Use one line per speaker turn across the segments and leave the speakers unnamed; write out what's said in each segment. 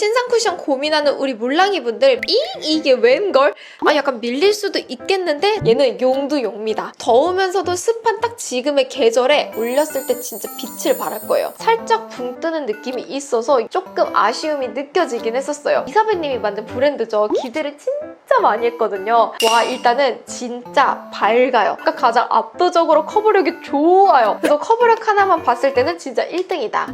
신상 쿠션 고민하는 우리 몰랑이 분들 이 이게 웬걸? 아 약간 밀릴 수도 있겠는데 얘는 용도 용미다. 더우면서도 습한 딱 지금의 계절에 올렸을 때 진짜 빛을 발할 거예요. 살짝 붕 뜨는 느낌이 있어서 조금 아쉬움이 느껴지긴 했었어요. 이사배님이 만든 브랜드죠. 기대를 진짜 많이 했거든요. 와 일단은 진짜 밝아요. 그러니까 가장 압도적으로 커버력이 좋아요. 그래서 커버력 하나만 봤을 때는 진짜 1등이다.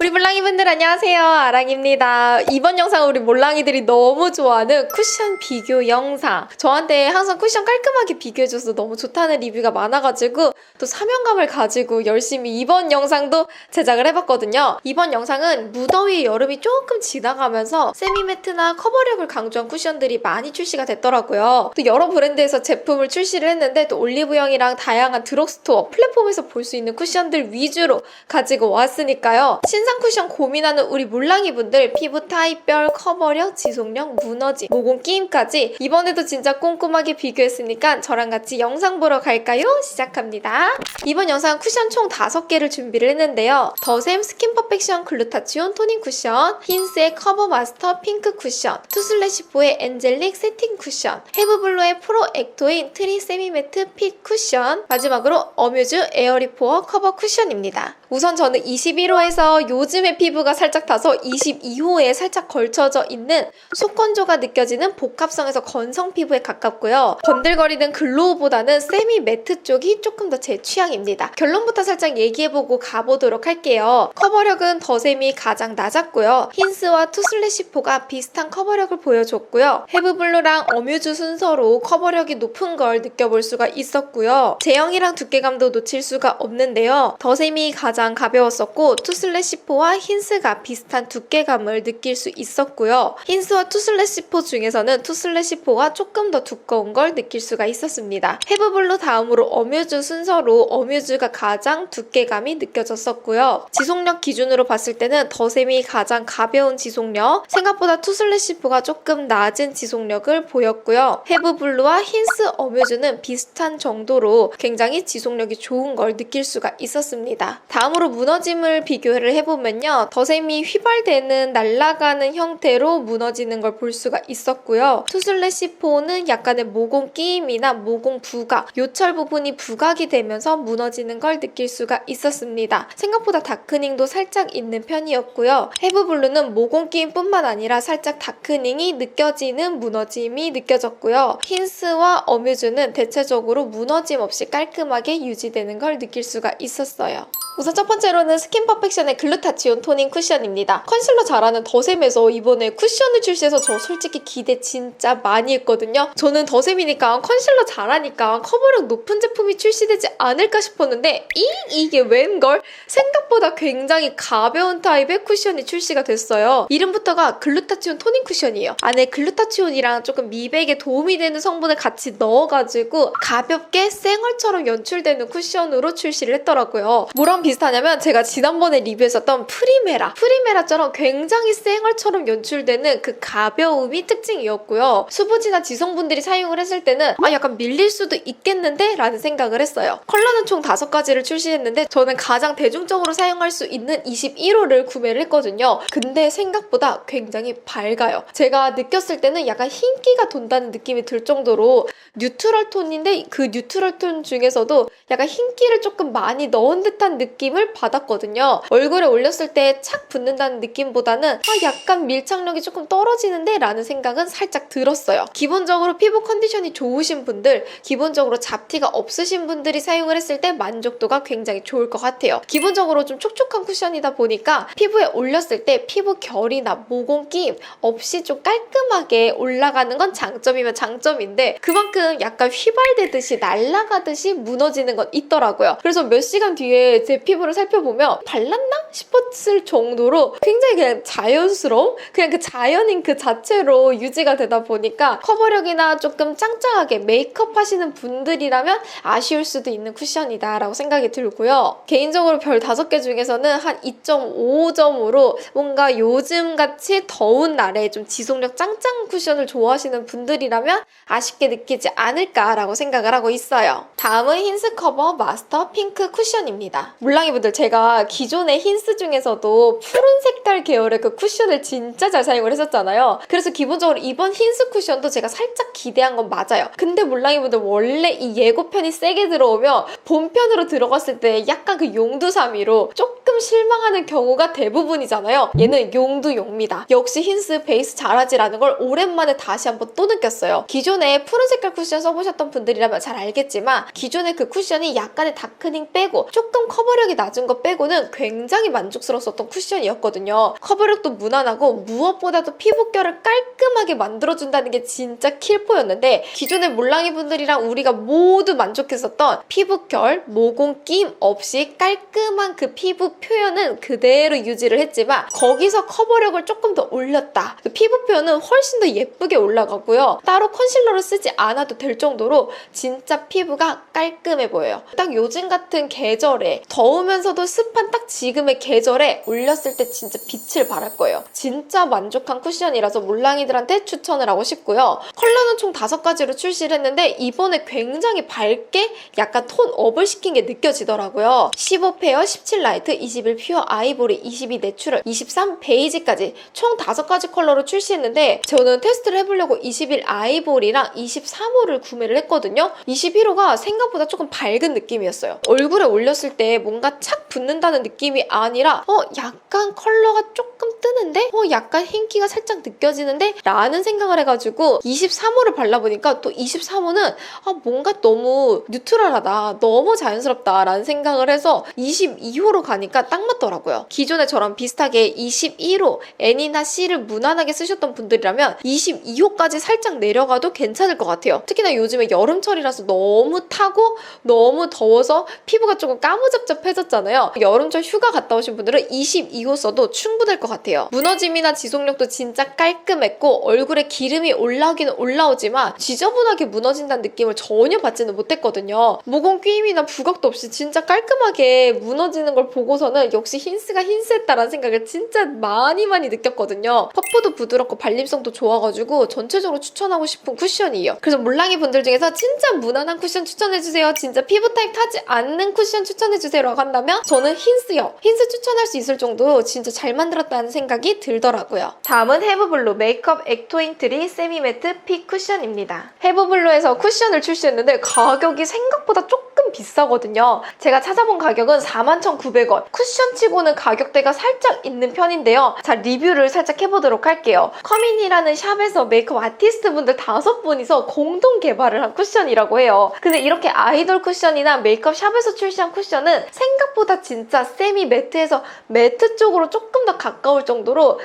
우리 몰랑이분들 안녕하세요. 아랑입니다. 이번 영상은 우리 몰랑이들이 너무 좋아하는 쿠션 비교 영상. 저한테 항상 쿠션 깔끔하게 비교해줘서 너무 좋다는 리뷰가 많아가지고 또 사명감을 가지고 열심히 이번 영상도 제작을 해봤거든요. 이번 영상은 무더위 여름이 조금 지나가면서 세미매트나 커버력을 강조한 쿠션들이 많이 출시가 됐더라고요. 또 여러 브랜드에서 제품을 출시를 했는데 또 올리브영이랑 다양한 드럭스토어 플랫폼에서 볼 수 있는 쿠션들 위주로 가지고 왔으니까요. 신상 쿠션 고민하는 우리 몰랑이 분들 피부 타입별, 커버력, 지속력, 무너짐, 모공 끼임까지 이번에도 진짜 꼼꼼하게 비교했으니까 저랑 같이 영상 보러 갈까요? 시작합니다. 이번 영상 쿠션 총 5개를 준비를 했는데요. 더샘 스킨 퍼펙션 글루타치온 토닝 쿠션, 힌스의 커버 마스터 핑크 쿠션, 투슬래시포의 엔젤릭 세팅 쿠션, 헤브블루의 프로 액토인 트리 세미매트 핏 쿠션, 마지막으로 어뮤즈 에어리포어 커버 쿠션입니다. 우선 저는 21호에서 요즘의 피부가 살짝 타서 22호에 살짝 걸쳐져 있는 속건조가 느껴지는 복합성에서 건성 피부에 가깝고요. 번들거리는 글로우보다는 세미 매트 쪽이 조금 더 제 취향입니다. 결론부터 살짝 얘기해보고 가보도록 할게요. 커버력은 더셈이 가장 낮았고요. 힌스와 투슬래시포가 비슷한 커버력을 보여줬고요. 헤브블루랑 어뮤즈 순서로 커버력이 높은 걸 느껴볼 수가 있었고요. 제형이랑 두께감도 놓칠 수가 없는데요. 더셈이 가장 가벼웠었고 투슬래시 포와 힌스가 비슷한 두께감을 느낄 수 있었고요. 힌스와 투슬래시포 중에서는 투슬래시포가 조금 더 두꺼운 걸 느낄 수가 있었습니다. 헤브블루 다음으로 어뮤즈 순서로 어뮤즈가 가장 두께감이 느껴졌었고요. 지속력 기준으로 봤을 때는 더셈이 가장 가벼운 지속력, 생각보다 투슬래시포가 조금 낮은 지속력을 보였고요. 헤브블루와 힌스 어뮤즈는 비슷한 정도로 굉장히 지속력이 좋은 걸 느낄 수가 있었습니다. 다음으로 무너짐을 비교를 해보 면요. 더셈이 휘발되는 날아가는 형태로 무너지는 걸 볼 수가 있었고요. 투슬래시포는 약간의 모공 끼임이나 모공 부각, 요철 부분이 부각이 되면서 무너지는 걸 느낄 수가 있었습니다. 생각보다 다크닝도 살짝 있는 편이었고요. 헤브블루는 모공 끼임뿐만 아니라 살짝 다크닝이 느껴지는 무너짐이 느껴졌고요. 힌스와 어뮤즈는 대체적으로 무너짐 없이 깔끔하게 유지되는 걸 느낄 수가 있었어요. 우선 첫 번째로는 스킨 퍼펙션의 글루 타치온 토닝 쿠션입니다. 컨실러 잘하는 더샘에서 이번에 쿠션을 출시해서 저 솔직히 기대 진짜 많이 했거든요. 저는 더샘이니까 컨실러 잘하니까 커버력 높은 제품이 출시되지 않을까 싶었는데 이 이게 웬걸? 생각보다 굉장히 가벼운 타입의 쿠션이 출시가 됐어요. 이름부터가 글루타치온 토닝 쿠션이에요. 안에 글루타치온이랑 조금 미백에 도움이 되는 성분을 같이 넣어가지고 가볍게 쌩얼처럼 연출되는 쿠션으로 출시를 했더라고요. 뭐랑 비슷하냐면 제가 지난번에 리뷰했었던 프리메라. 프리메라처럼 굉장히 쌩얼처럼 연출되는 그 가벼움이 특징이었고요. 수부지나 지성분들이 사용을 했을 때는 아 약간 밀릴 수도 있겠는데? 라는 생각을 했어요. 컬러는 총 5가지를 출시했는데 저는 가장 대중적으로 사용할 수 있는 21호를 구매를 했거든요. 근데 생각보다 굉장히 밝아요. 제가 느꼈을 때는 약간 흰기가 돈다는 느낌이 들 정도로 뉴트럴 톤인데 그 뉴트럴 톤 중에서도 약간 흰기를 조금 많이 넣은 듯한 느낌을 받았거든요. 얼굴에 올 렸을 때 착 붙는다는 느낌보다는 아 약간 밀착력이 조금 떨어지는데 라는 생각은 살짝 들었어요. 기본적으로 피부 컨디션이 좋으신 분들, 기본적으로 잡티가 없으신 분들이 사용을 했을 때 만족도가 굉장히 좋을 것 같아요. 기본적으로 좀 촉촉한 쿠션이다 보니까 피부에 올렸을 때 피부 결이나 모공 끼임 없이 좀 깔끔하게 올라가는 건 장점이면 장점인데 그만큼 약간 휘발되듯이 날아가듯이 무너지는 건 있더라고요. 그래서 몇 시간 뒤에 제 피부를 살펴보면 발랐나 싶 었을 정도로 굉장히 그냥 자연스러운 그냥 그 자연인 그 자체로 유지가 되다 보니까 커버력이나 조금 짱짱하게 메이크업 하시는 분들이라면 아쉬울 수도 있는 쿠션이다 라고 생각이 들고요. 개인적으로 별 5개 중에서는 한 2.5점으로 뭔가 요즘 같이 더운 날에 좀 지속력 짱짱 쿠션을 좋아하시는 분들이라면 아쉽게 느끼지 않을까라고 생각을 하고 있어요. 다음은 힌스 커버 마스터 핑크 쿠션입니다. 물랑이 분들 제가 기존의 힌스 중에서도 푸른 색깔 계열의 그 쿠션을 진짜 잘 사용을 했었잖아요. 그래서 기본적으로 이번 힌스 쿠션도 제가 살짝 기대한 건 맞아요. 근데 몰랑이분들 원래 이 예고편이 세게 들어오면 본편으로 들어갔을 때 약간 그 용두사미로 조금 실망하는 경우가 대부분이잖아요. 얘는 용두용입니다. 역시 힌스 베이스 잘하지라는 걸 오랜만에 다시 한번 또 느꼈어요. 기존에 푸른 색깔 쿠션 써보셨던 분들이라면 잘 알겠지만 기존에 그 쿠션이 약간의 다크닝 빼고 조금 커버력이 낮은 거 빼고는 굉장히 만족 스러웠던 쿠션이었거든요. 커버력도 무난하고 무엇보다도 피부결을 깔끔하게 만들어준다는 게 진짜 킬포였는데 기존의 몰랑이 분들이랑 우리가 모두 만족했었던 피부결, 모공 끼임 없이 깔끔한 그 피부 표현은 그대로 유지를 했지만 거기서 커버력을 조금 더 올렸다. 그 피부 표현은 훨씬 더 예쁘게 올라가고요. 따로 컨실러를 쓰지 않아도 될 정도로 진짜 피부가 깔끔해 보여요. 딱 요즘 같은 계절에 더우면서도 습한 딱 지금의 계절 에 올렸을 때 진짜 빛을 발할 거예요. 진짜 만족한 쿠션이라서 몰랑이들한테 추천을 하고 싶고요. 컬러는 총 다섯 가지로 출시를 했는데 이번에 굉장히 밝게 약간 톤 업을 시킨 게 느껴지더라고요. 15 페어, 17 라이트, 21 퓨어 아이보리, 22 내추럴, 23 베이지까지 총 다섯 가지 컬러로 출시했는데 저는 테스트를 해보려고 21 아이보리랑 23호를 구매를 했거든요. 21호가 생각보다 조금 밝은 느낌이었어요. 얼굴에 올렸을 때 뭔가 착 붙는다는 느낌이 아니라 어 약간 컬러가 조금 뜨는데 어 약간 흰기가 살짝 느껴지는데 라는 생각을 해가지고 23호를 발라보니까 또 23호는 아 뭔가 너무 뉴트럴하다 너무 자연스럽다 라는 생각을 해서 22호로 가니까 딱 맞더라고요. 기존에 저랑 비슷하게 21호 N이나 C를 무난하게 쓰셨던 분들이라면 22호까지 살짝 내려가도 괜찮을 것 같아요. 특히나 요즘에 여름철이라서 너무 타고 너무 더워서 피부가 조금 까무잡잡해졌잖아요. 여름철 휴가 갔다 오신 분들은 22호 써도 충분할 것 같아요. 무너짐이나 지속력도 진짜 깔끔했고 얼굴에 기름이 올라오기는 올라오지만 지저분하게 무너진다는 느낌을 전혀 받지는 못했거든요. 모공 끼임이나 부각도 없이 진짜 깔끔하게 무너지는 걸 보고서는 역시 힌스가 힌스했다라는 생각을 진짜 많이 많이 느꼈거든요. 퍼프도 부드럽고 발림성도 좋아가지고 전체적으로 추천하고 싶은 쿠션이에요. 그래서 몰랑이 분들 중에서 진짜 무난한 쿠션 추천해주세요. 진짜 피부 타입 타지 않는 쿠션 추천해주세요 라고 한다면 저는 힌스요. 힌스 추천 할 수 있을 정도로 진짜 잘 만들었다는 생각이 들더라고요. 다음은 헤브블루 메이크업 액토인트리 세미매트 피 쿠션입니다. 헤브블루에서 쿠션을 출시했는데 가격이 생각보다 조금 비싸거든요. 제가 찾아본 가격은 41,900원. 쿠션치고는 가격대가 살짝 있는 편인데요. 자, 리뷰를 살짝 해보도록 할게요. 커민이라는 샵에서 메이크업 아티스트 분들 다섯 분이서 공동 개발을 한 쿠션이라고 해요. 근데 이렇게 아이돌 쿠션이나 메이크업 샵에서 출시한 쿠션은 생각보다 진짜 세미 매트에서 매트 쪽으로 조금 더 가까울 정도로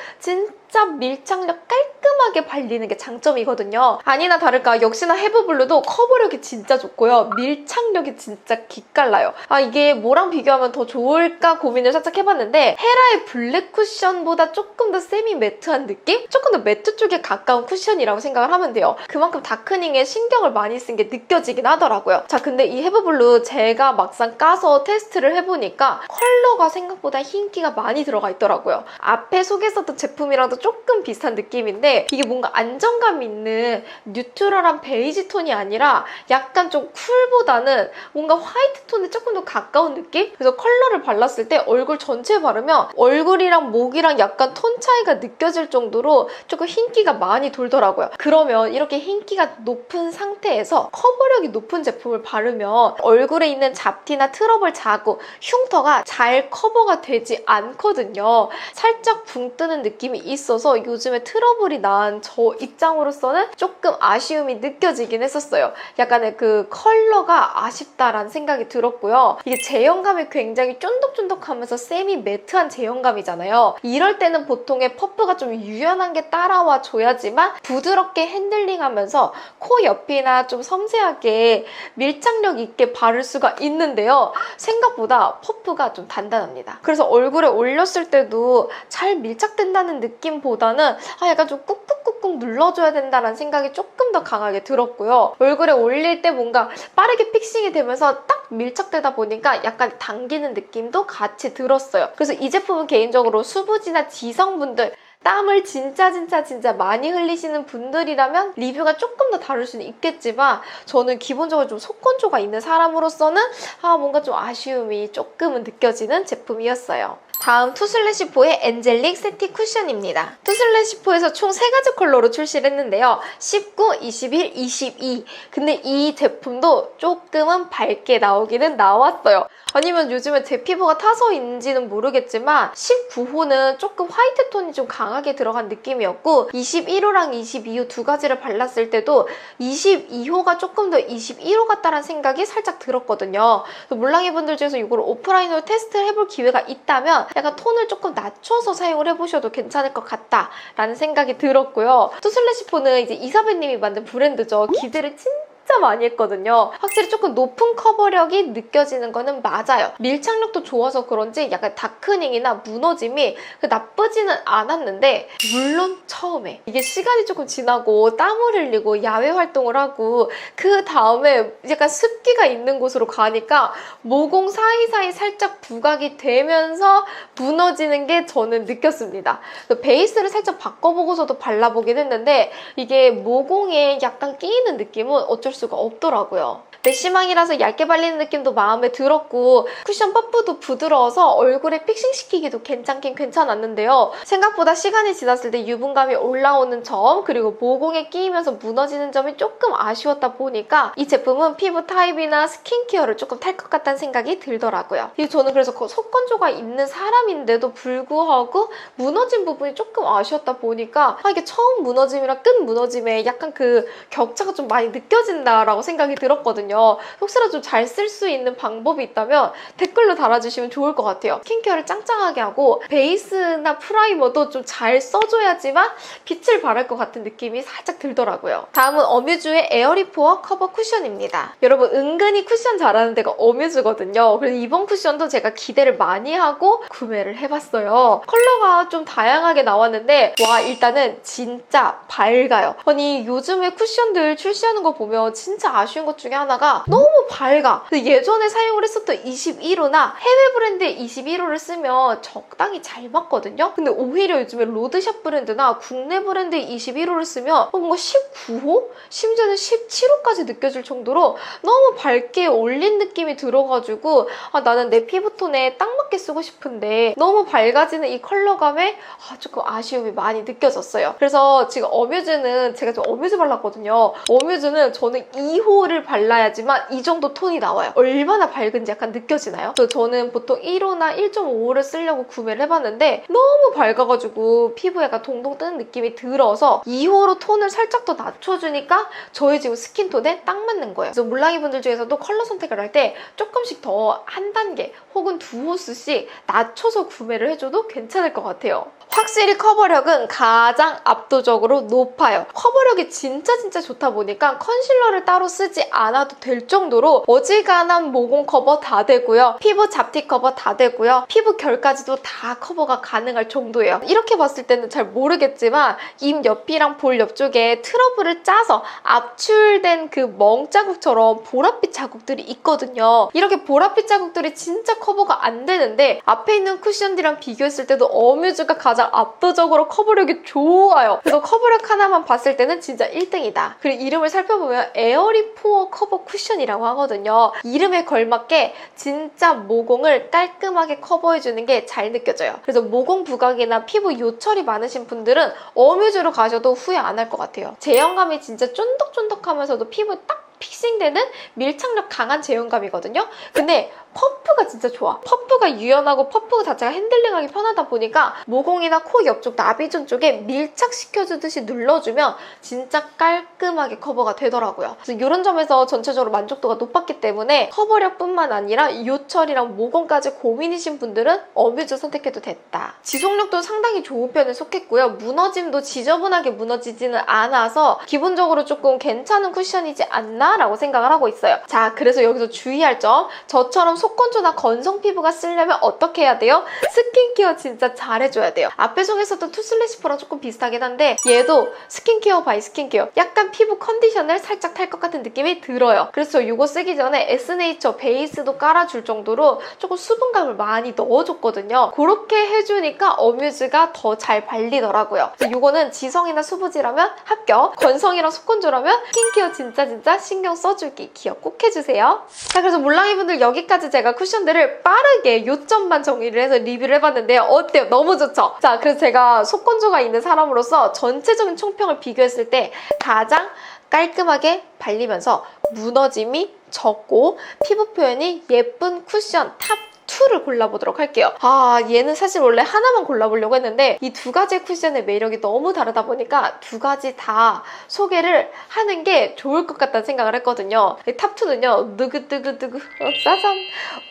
진짜 밀착력 깔끔하게 발리는 게 장점이거든요. 아니나 다를까 역시나 헤브블루도 커버력이 진짜 좋고요. 밀착력이 진짜 기깔나요. 아 이게 뭐랑 비교하면 더 좋을까 고민을 살짝 해봤는데 헤라의 블랙 쿠션보다 조금 더 세미 매트한 느낌? 조금 더 매트 쪽에 가까운 쿠션이라고 생각을 하면 돼요. 그만큼 다크닝에 신경을 많이 쓴 게 느껴지긴 하더라고요. 자 근데 이 헤브블루 제가 막상 까서 테스트를 해보니까 컬러가 생각보다 흰기가 많이 들어가 있더라고요. 앞에 소개했었던 제품이랑도 조금 비슷한 느낌인데 이게 뭔가 안정감 있는 뉴트럴한 베이지 톤이 아니라 약간 좀 쿨보다는 뭔가 화이트 톤에 조금 더 가까운 느낌? 그래서 컬러를 발랐을 때 얼굴 전체에 바르면 얼굴이랑 목이랑 약간 톤 차이가 느껴질 정도로 조금 흰기가 많이 돌더라고요. 그러면 이렇게 흰기가 높은 상태에서 커버력이 높은 제품을 바르면 얼굴에 있는 잡티나 트러블 자국, 흉터가 잘 커버가 되지 않거든요. 살짝 붕 뜨는 느낌이 있어 서 요즘에 트러블이 난 저 입장으로서는 조금 아쉬움이 느껴지긴 했었어요. 약간의 그 컬러가 아쉽다라는 생각이 들었고요. 이게 제형감이 굉장히 쫀득쫀득하면서 세미 매트한 제형감이잖아요. 이럴 때는 보통의 퍼프가 좀 유연한 게 따라와 줘야지만 부드럽게 핸들링하면서 코 옆이나 좀 섬세하게 밀착력 있게 바를 수가 있는데요. 생각보다 퍼프가 좀 단단합니다. 그래서 얼굴에 올렸을 때도 잘 밀착된다는 느낌 보다는 아 약간 좀 꾹꾹꾹꾹 눌러줘야 된다는 생각이 조금 더 강하게 들었고요. 얼굴에 올릴 때 뭔가 빠르게 픽싱이 되면서 딱 밀착되다 보니까 약간 당기는 느낌도 같이 들었어요. 그래서 이 제품은 개인적으로 수부지나 지성분들 땀을 진짜 진짜 진짜 많이 흘리시는 분들이라면 리뷰가 조금 더 다를 수는 있겠지만 저는 기본적으로 좀 속건조가 있는 사람으로서는 아 뭔가 좀 아쉬움이 조금은 느껴지는 제품이었어요. 다음 투슬래시포의 엔젤릭 세티 쿠션입니다. 투슬래시포에서 총 3가지 컬러로 출시를 했는데요. 19, 21, 22. 근데 이 제품도 조금은 밝게 나오기는 나왔어요. 아니면 요즘에 제 피부가 타서인지는 모르겠지만 19호는 조금 화이트 톤이 좀 강하게 들어간 느낌이었고 21호랑 22호 두 가지를 발랐을 때도 22호가 조금 더 21호 같다라는 생각이 살짝 들었거든요. 몰랑이 분들 중에서 이걸 오프라인으로 테스트를 해볼 기회가 있다면 약간 톤을 조금 낮춰서 사용을 해보셔도 괜찮을 것 같다라는 생각이 들었고요. 투슬래시포는 이제 이사벨님이 만든 브랜드죠. 기대를 진짜 진짜 많이 했거든요. 확실히 조금 높은 커버력이 느껴지는 거는 맞아요. 밀착력도 좋아서 그런지 약간 다크닝이나 무너짐이 그 나쁘지는 않았는데 물론 처음에 이게 시간이 조금 지나고 땀을 흘리고 야외 활동을 하고 그 다음에 약간 습기가 있는 곳으로 가니까 모공 사이사이 살짝 부각이 되면서 무너지는 게 저는 느꼈습니다. 그래서 베이스를 살짝 바꿔보고서도 발라보긴 했는데 이게 모공에 약간 끼이는 느낌은 어쩔 수가 없더라고요. 메쉬망이라서 얇게 발리는 느낌도 마음에 들었고 쿠션 퍼프도 부드러워서 얼굴에 픽싱시키기도 괜찮긴 괜찮았는데요. 생각보다 시간이 지났을 때 유분감이 올라오는 점 그리고 모공에 끼이면서 무너지는 점이 조금 아쉬웠다 보니까 이 제품은 피부 타입이나 스킨케어를 조금 탈 것 같다는 생각이 들더라고요. 이 저는 그래서 그 속건조가 있는 사람인데도 불구하고 무너진 부분이 조금 아쉬웠다 보니까 아, 이게 처음 무너짐이랑 끝 무너짐에 약간 그 격차가 좀 많이 느껴진다 라고 생각이 들었거든요. 혹시라도 좀 잘 쓸 수 있는 방법이 있다면 댓글로 달아주시면 좋을 것 같아요. 스킨케어를 짱짱하게 하고 베이스나 프라이머도 좀 잘 써줘야지만 빛을 발할 것 같은 느낌이 살짝 들더라고요. 다음은 어뮤즈의 에어리포어 커버 쿠션입니다. 여러분 은근히 쿠션 잘하는 데가 어뮤즈거든요. 그래서 이번 쿠션도 제가 기대를 많이 하고 구매를 해봤어요. 컬러가 좀 다양하게 나왔는데 와 일단은 진짜 밝아요. 아니 요즘에 쿠션들 출시하는 거 보면 진짜 아쉬운 것 중에 하나가 너무 밝아. 예전에 사용을 했었던 21호나 해외 브랜드의 21호를 쓰면 적당히 잘 맞거든요. 근데 오히려 요즘에 로드샵 브랜드나 국내 브랜드의 21호를 쓰면 뭔가 19호? 심지어는 17호까지 느껴질 정도로 너무 밝게 올린 느낌이 들어가지고 아, 나는 내 피부톤에 딱 맞게 쓰고 싶은데 너무 밝아지는 이 컬러감에 아, 조금 아쉬움이 많이 느껴졌어요. 그래서 지금 어뮤즈는 제가 좀 어뮤즈 발랐거든요. 어뮤즈는 저는 2호를 발라야지만 이 정도 톤이 나와요. 얼마나 밝은지 약간 느껴지나요? 그래서 저는 보통 1호나 1.5호를 쓰려고 구매를 해봤는데 너무 밝아가지고 피부에 약간 동동 뜨는 느낌이 들어서 2호로 톤을 살짝 더 낮춰주니까 저희 지금 스킨톤에 딱 맞는 거예요. 그래서 물랑이 분들 중에서도 컬러 선택을 할 때 조금씩 더 한 단계 혹은 두 호수씩 낮춰서 구매를 해줘도 괜찮을 것 같아요. 확실히 커버력은 가장 압도적으로 높아요. 커버력이 진짜 진짜 좋다 보니까 컨실러 를 따로 쓰지 않아도 될 정도로 어지간한 모공 커버 다 되고요. 피부 잡티 커버 다 되고요. 피부 결까지도 다 커버가 가능할 정도예요. 이렇게 봤을 때는 잘 모르겠지만 입 옆이랑 볼 옆쪽에 트러블을 짜서 압출된 그 멍 자국처럼 보랏빛 자국들이 있거든요. 이렇게 보랏빛 자국들이 진짜 커버가 안 되는데 앞에 있는 쿠션들이랑 비교했을 때도 어뮤즈가 가장 압도적으로 커버력이 좋아요. 그래서 커버력 하나만 봤을 때는 진짜 1등이다. 그리고 이름을 살펴보면 에어리포어 커버 쿠션이라고 하거든요. 이름에 걸맞게 진짜 모공을 깔끔하게 커버해주는 게 잘 느껴져요. 그래서 모공 부각이나 피부 요철이 많으신 분들은 어뮤즈로 가셔도 후회 안 할 것 같아요. 제형감이 진짜 쫀득쫀득하면서도 피부에 딱 픽싱되는 밀착력 강한 제형감이거든요. 근데 퍼프가 진짜 좋아. 퍼프가 유연하고 퍼프 자체가 핸들링하기 편하다 보니까 모공이나 코 옆쪽 나비존 쪽에 밀착시켜주듯이 눌러주면 진짜 깔끔하게 커버가 되더라고요. 그래서 이런 점에서 전체적으로 만족도가 높았기 때문에 커버력뿐만 아니라 요철이랑 모공까지 고민이신 분들은 어뮤즈 선택해도 됐다. 지속력도 상당히 좋은 편에 속했고요. 무너짐도 지저분하게 무너지지는 않아서 기본적으로 조금 괜찮은 쿠션이지 않나? 라고 생각을 하고 있어요. 자, 그래서 여기서 주의할 점. 저처럼 속건조나 건성 피부가 쓰려면 어떻게 해야 돼요? 스킨케어 진짜 잘해줘야 돼요. 앞에 소개했었던 투슬래시퍼랑 조금 비슷하긴 한데 얘도 스킨케어 바이 스킨케어. 약간 피부 컨디션을 살짝 탈 것 같은 느낌이 들어요. 그래서 이거 쓰기 전에 에스네이처 베이스도 깔아줄 정도로 조금 수분감을 많이 넣어줬거든요. 그렇게 해주니까 어뮤즈가 더 잘 발리더라고요. 이거는 지성이나 수부지라면 합격, 건성이랑 속건조라면 스킨케어 진짜 진짜 신경 신경 써주기 기억 꼭 해주세요. 자, 그래서 몰랑이분들 여기까지 제가 쿠션들을 빠르게 요점만 정리를 해서 리뷰를 해봤는데요. 어때요? 너무 좋죠? 자, 그래서 제가 속건조가 있는 사람으로서 전체적인 총평을 비교했을 때 가장 깔끔하게 발리면서 무너짐이 적고 피부 표현이 예쁜 쿠션 탑 2를 골라보도록 할게요. 아, 얘는 사실 원래 하나만 골라보려고 했는데 이 두 가지 쿠션의 매력이 너무 다르다 보니까 두 가지 다 소개를 하는 게 좋을 것 같다는 생각을 했거든요. 탑2는요, 느그뜨그뜨그, 어, 짜잔!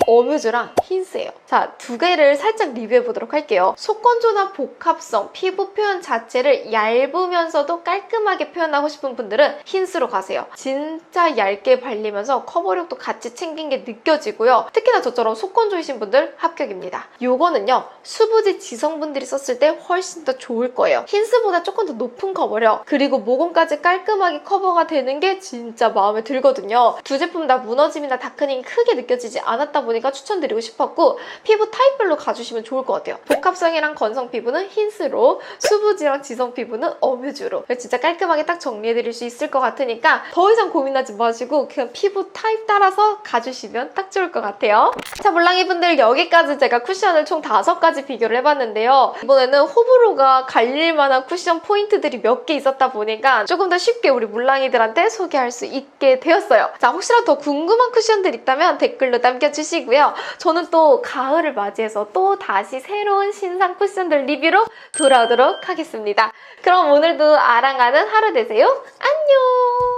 어뮤즈랑 힌스예요. 자, 두 개를 살짝 리뷰해보도록 할게요. 속건조나 복합성, 피부 표현 자체를 얇으면서도 깔끔하게 표현하고 싶은 분들은 힌스로 가세요. 진짜 얇게 발리면서 커버력도 같이 챙긴 게 느껴지고요. 특히나 저처럼 속건조 이신 분들 합격입니다. 요거는요, 수부지 지성분들이 썼을 때 훨씬 더 좋을 거예요. 힌스보다 조금 더 높은 커버력, 그리고 모공까지 깔끔하게 커버가 되는 게 진짜 마음에 들거든요. 두 제품 다 무너짐이나 다크닝이 크게 느껴지지 않았다 보니까 추천드리고 싶었고, 피부 타입별로 가주시면 좋을 것 같아요. 복합성이랑 건성 피부는 힌스로, 수부지랑 지성 피부는 어뮤즈로. 진짜 깔끔하게 딱 정리해드릴 수 있을 것 같으니까 더 이상 고민하지 마시고 그냥 피부 타입 따라서 가주시면 딱 좋을 것 같아요. 자, 몰랑이 분들 여기까지 제가 쿠션을 총 다섯 가지 비교를 해봤는데요. 이번에는 호불호가 갈릴 만한 쿠션 포인트들이 몇 개 있었다 보니까 조금 더 쉽게 우리 몰랑이들한테 소개할 수 있게 되었어요. 자, 혹시라도 더 궁금한 쿠션들 있다면 댓글로 남겨주시고요. 저는 또 가을을 맞이해서 또 다시 새로운 신상 쿠션들 리뷰로 돌아오도록 하겠습니다. 그럼 오늘도 아랑하는 하루 되세요. 안녕!